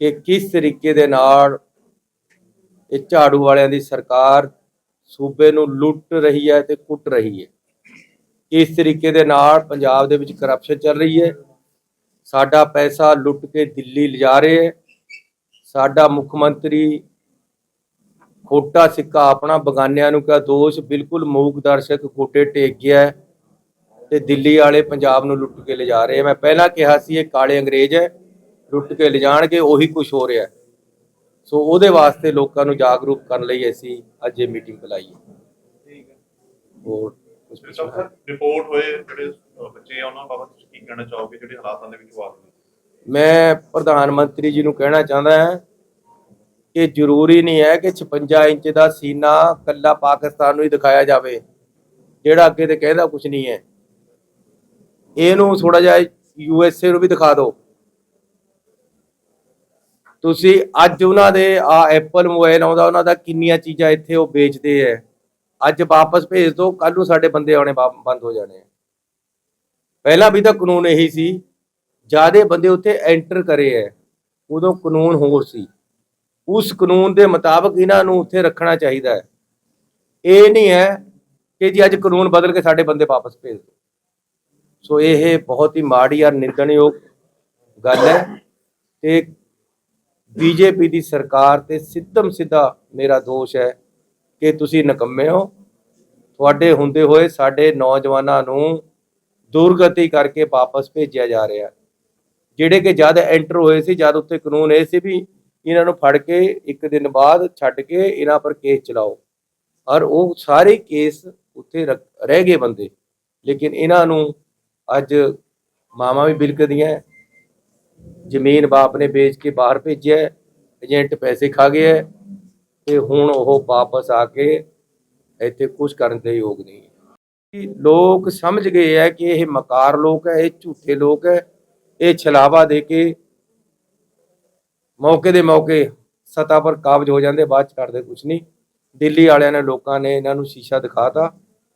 ਕਿ ਕਿਸ ਤਰੀਕੇ ਦੇ ਨਾਲ ਇਹ ਝਾੜੂ ਵਾਲਿਆਂ ਦੀ ਸਰਕਾਰ ਸੂਬੇ ਨੂੰ ਲੁੱਟ ਰਹੀ ਹੈ ਤੇ ਕੁੱਟ ਰਹੀ ਹੈ? ਇਸ ਤਰੀਕੇ ਦੇ ਨਾਲ ਪੰਜਾਬ ਦੇ ਵਿੱਚ ਕਰਪਸ਼ਨ ਚੱਲ ਰਹੀ ਹੈ? ਸਾਡਾ ਪੈਸਾ ਲੁੱਟ ਕੇ ਦਿੱਲੀ ਲਿਜਾ ਰਹੇ ਹੈ। ਸਾਡਾ ਮੁੱਖ ਮੰਤਰੀ ਖੋਟਾ ਸਿੱਕਾ ਆਪਣਾ ਬਗਾਨਿਆਂ ਨੂੰ ਕਿਹਾ, ਦੋਸ਼ ਬਿਲਕੁਲ ਮੂਕ ਦਰਸ਼ਕ ਕੋਟੇ ਟੇਕ ਗਿਆ ਹੈ ਤੇ ਦਿੱਲੀ ਵਾਲੇ ਪੰਜਾਬ ਨੂੰ ਲੁੱਟ ਕੇ ਲਿਜਾ ਰਹੇ ਆ। ਮੈਂ ਪਹਿਲਾਂ ਕਿਹਾ ਸੀ ਇਹ ਕਾਲੇ ਅੰਗਰੇਜ਼ ਹੈ। ਲੁੱਟ ਕੇ ਲਿਜਾਣਗੇ ਉਹੀ ਕੁਝ ਹੋ ਰਿਹਾ। ਸੋ ਉਹਦੇ ਵਾਸਤੇ ਲੋਕਾਂ ਨੂੰ ਜਾਗਰੂਕ ਕਰਨ ਲਈ ਅਸੀਂ ਅੱਜ ਇਹ ਮੀਟਿੰਗ ਬੁਲਾਈ ਹੈ। ਠੀਕ ਹੈ। ਹੋਰ ਕੁਛ ਪੁੱਛਣਾ? ਸਰ ਰਿਪੋਰਟ ਹੋਏ ਜਿਹੜੇ ਅਹ, ਬੱਚੇ ਆ ਉਹਨਾਂ ਬਾਬਤ ਤੁਸੀਂ ਕੀ ਕਹਿਣਾ ਚਾਹੋਗੇ ਜਿਹੜੇ ਹਾਲਾਤਾਂ ਦੇ ਵਿੱਚ ਵਾਪਰੇ ਮੈਂ ਪ੍ਰਧਾਨ ਮੰਤਰੀ ਜੀ ਨੂੰ ਕਹਿਣਾ ਚਾਹੁੰਦਾ ਹਾਂ ਕਿ ਜ਼ਰੂਰੀ ਨਹੀਂ ਹੈ ਕਿ 56 ਇੰਚ ਦਾ ਸੀਨਾ ਕੱਲਾ ਪਾਕਿਸਤਾਨ ਨੂੰ ਹੀ ਦਿਖਾਇਆ ਜਾਵੇ। ਜਿਹੜਾ ਅੱਗੇ ਤੇ ਕਹਿੰਦਾ ਕੁਝ ਨਹੀਂ ਹੈ। ਇਹਨੂੰ ਥੋੜਾ ਜਿਹਾ ਯੂਐਸਏ ਨੂੰ ਵੀ ਦਿਖਾ ਦਿਓ। ਤੁਸੀਂ ਅੱਜ ਉਹਨਾਂ ਦੇ, ਆ ਐਪਲ ਮੋਬਾਈਲ ਆਉਂਦਾ, ਉਹਨਾਂ ਦਾ ਕਿੰਨੀਆਂ ਚੀਜ਼ਾਂ ਇੱਥੇ ਉਹ ਵੇਚਦੇ ਐ। ਅੱਜ ਵਾਪਸ ਭੇਜ ਦਿਓ ਕੱਲ ਨੂੰ ਸਾਡੇ ਬੰਦੇ ਆਉਣੇ ਬੰਦ ਹੋ ਜਾਣੇ। ਆ ਪਹਿਲਾਂ ਵੀ ਤਾਂ ਕਾਨੂੰਨ ਇਹੀ ਸੀ, ਜਿਆਦੇ ਬੰਦੇ ਉੱਥੇ ਐਂਟਰ ਕਰੇ ਐ, ਉਦੋਂ ਕਾਨੂੰਨ ਹੋਰ ਸੀ। ਉਸ ਕਾਨੂੰਨ ਦੇ ਮੁਤਾਬਕ ਇਹਨਾਂ ਨੂੰ ਉੱਥੇ ਰੱਖਣਾ ਚਾਹੀਦਾ ਹੈ ਇਹ ਨਹੀਂ ਹੈ ਕਿ ਜੀ ਅੱਜ ਕਾਨੂੰਨ ਬਦਲ ਕੇ ਸਾਡੇ ਬੰਦੇ ਵਾਪਸ ਭੇਜ ਦਿਓ ਸੋ ਇਹ ਬਹੁਤ ਹੀ ਮਾੜੀ ਔਰ ਨਿੰਦਣਯੋਗ ਗੱਲ ਹੈ ਤੇ ਬੀਜੇਪੀ ਦੀ ਸਰਕਾਰ ਤੇ ਸਿੱਧਮ ਸਿੱਧਾ ਮੇਰਾ ਦੋਸ਼ ਹੈ ਕਿ ਤੁਸੀਂ ਨਕੰਮੇ ਹੋ। ਤੁਹਾਡੇ ਹੁੰਦੇ ਹੋਏ ਸਾਡੇ ਨੌਜਵਾਨਾਂ ਨੂੰ ਦੁਰਗਤੀ ਕਰਕੇ ਵਾਪਸ ਭੇਜਿਆ ਜਾ ਰਿਹਾ ਹੈ। ਜਿਹੜੇ ਕਿ ਜਦ ਐਂਟਰ ਹੋਏ ਸੀ, ਜਦ ਉੱਤੇ ਕਾਨੂੰਨ ਇਹ ਸੀ ਵੀ ਇਹਨਾਂ ਨੂੰ ਫੜ ਕੇ ਇੱਕ ਦਿਨ ਬਾਅਦ ਛੱਡ ਕੇ ਇਹਨਾਂ ਪਰ ਕੇਸ ਚਲਾਓ। ਔਰ ਉਹ ਸਾਰੇ ਕੇਸ ਉੱਥੇ ਰੱਖ- ਰਹਿ ਗਏ ਬੰਦੇ। ਲੇਕਿਨ ਇਹਨਾਂ ਨੂੰ ਅੱਜ ਮਾਮਾ ਵੀ ਬਿਲਕਦੀਆਂ ਜ਼ਮੀਨ ਬਾਪ ਨੇ ਵੇਚ ਕੇ ਬਾਹਰ ਭੇਜਿਆ ਏਜੰਟ ਪੈਸੇ ਖਾ ਗਿਆ ਹੈ ਤੇ ਹੁਣ ਉਹ ਵਾਪਸ ਆ ਕੇ ਇੱਥੇ ਕੁਝ ਕਰਨ ਦੇ ਯੋਗ ਨਹੀਂ ਹੈ। ਲੋਕ ਸਮਝ ਗਏ ਹੈ ਕਿ ਇਹ ਮਕਾਰ ਲੋਕ ਹੈ, ਇਹ ਝੂਠੇ ਲੋਕ ਹੈ, ਇਹ ਛਲਾਵਾ ਦੇ ਕੇ ਮੌਕੇ ਦੇ ਮੌਕੇ ਸਤਾ ਪਰ ਕਾਬਜ ਹੋ ਜਾਂਦੇ, ਬਾਅਦ ਚ ਕਰਦੇ ਕੁਝ ਨਹੀਂ। ਦਿੱਲੀ ਵਾਲਿਆਂ ਨੇ ਲੋਕਾਂ ਨੇ ਇਹਨਾਂ ਨੂੰ ਸ਼ੀਸ਼ਾ ਦਿਖਾਤਾ।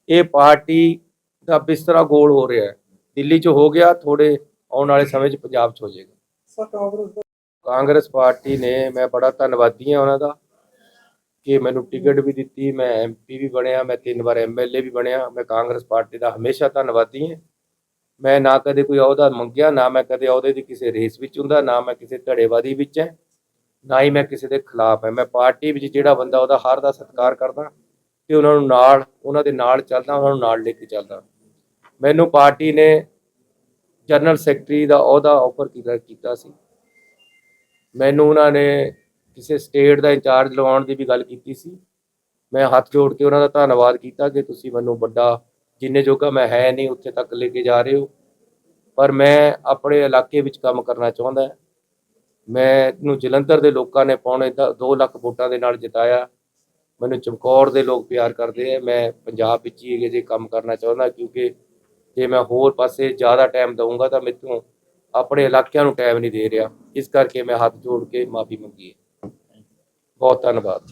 ਇਹ ਪਾਰਟੀ ਦਾ ਬਿਸਤਰਾ ਗੋਲ ਹੋ ਰਿਹਾ ਹੈ। ਦਿੱਲੀ 'ਚ ਹੋ ਗਿਆ ਥੋੜੇ ਆਉਣ ਵਾਲੇ ਸਮੇਂ 'ਚ ਪੰਜਾਬ 'ਚ ਹੋ ਜਾਏਗਾ। ਕਾਂਗਰਸ ਪਾਰਟੀ ਨੇ, ਮੈਂ ਬੜਾ ਧੰਨਵਾਦੀ ਹਾਂ ਉਹਨਾਂ ਦਾ ਕਿ ਮੈਨੂੰ ਟਿਕਟ ਵੀ ਦਿੱਤੀ, ਮੈਂ ਐਮਪੀ ਵੀ ਬਣਿਆ, ਮੈਂ ਤਿੰਨ ਵਾਰ ਐਮਐਲਏ ਵੀ ਬਣਿਆ, ਮੈਂ ਕਾਂਗਰਸ ਪਾਰਟੀ ਦਾ ਹਮੇਸ਼ਾ ਧੰਨਵਾਦੀ ਹਾਂ। ਮੈਂ ਨਾ ਕਦੇ ਕੋਈ ਅਹੁਦਾ ਮੰਗਿਆ, ਨਾ ਮੈਂ ਕਦੇ ਅਹੁਦੇ ਦੀ ਕਿਸੇ ਰੇਸ ਵਿੱਚ ਹੁੰਦਾ, ਨਾ ਮੈਂ ਕਿਸੇ ਧੜੇਵਾਦੀ ਵਿੱਚ ਹੈ, ਨਾ ਹੀ ਮੈਂ ਕਿਸੇ ਦੇ ਖਿਲਾਫ ਹੈ। ਮੈਂ ਪਾਰਟੀ ਵਿੱਚ ਜਿਹੜਾ ਬੰਦਾ ਉਹਦਾ ਹਰ ਦਾ ਸਤਿਕਾਰ ਕਰਦਾ ਤੇ ਉਹਨਾਂ ਨੂੰ ਨਾਲ, ਉਹਨਾਂ ਦੇ ਨਾਲ ਚੱਲਦਾ, ਉਹਨਾਂ ਨੂੰ ਨਾਲ ਲੈ ਕੇ ਚੱਲਦਾ। ਮੈਨੂੰ ਪਾਰਟੀ ਨੇ ਜਨਰਲ ਸੈਕਟਰੀ ਦਾ ਅਹੁਦਾ ਆਫਰ ਕੀਤਾ ਕੀਤਾ ਸੀ। ਮੈਨੂੰ ਉਹਨਾਂ ਨੇ ਕਿਸੇ ਸਟੇਟ ਦਾ ਇੰਚਾਰਜ ਲਵਾਉਣ ਦੀ ਵੀ ਗੱਲ ਕੀਤੀ ਸੀ। ਮੈਂ ਹੱਥ ਜੋੜ ਕੇ ਉਹਨਾਂ ਦਾ ਧੰਨਵਾਦ ਕੀਤਾ ਕਿ ਤੁਸੀਂ ਮੈਨੂੰ ਵੱਡਾ, ਜਿੰਨੇ ਜੋਗਾ ਮੈਂ ਹੈ ਨਹੀਂ, ਉੱਥੇ ਤੱਕ ਲੈ ਕੇ ਜਾ ਰਹੇ ਹੋ। ਪਰ ਮੈਂ ਆਪਣੇ ਇਲਾਕੇ ਵਿੱਚ ਕੰਮ ਕਰਨਾ ਚਾਹੁੰਦਾ ਮੈਂ ਨੂੰ ਜਲੰਧਰ ਦੇ ਲੋਕਾਂ ਨੇ ਪੌਣੇ 2 ਲੱਖ ਵੋਟਾਂ ਦੇ ਨਾਲ ਜਿਤਾਇਆ। ਮੈਨੂੰ ਚਮਕੌਰ ਦੇ ਲੋਕ ਪਿਆਰ ਕਰਦੇ ਆ। ਮੈਂ ਪੰਜਾਬ ਵਿੱਚ ਹੀ ਇਹ ਜੇ ਕੰਮ ਕਰਨਾ ਚਾਹੁੰਦਾ, ਕਿਉਂਕਿ ਜੇ ਮੈਂ ਹੋਰ ਪਾਸੇ ਜ਼ਿਆਦਾ ਟਾਈਮ ਦਊਂਗਾ ਤਾਂ ਮੈਨੂੰ ਆਪਣੇ ਇਲਾਕਿਆਂ ਨੂੰ ਟਾਈਮ ਨਹੀਂ ਦੇ ਰਿਹਾ। ਇਸ ਕਰਕੇ ਮੈਂ ਹੱਥ ਜੋੜ ਕੇ ਮਾਫੀ ਮੰਗੀ ਹੈ। ਬਹੁਤ ਧੰਨਵਾਦ।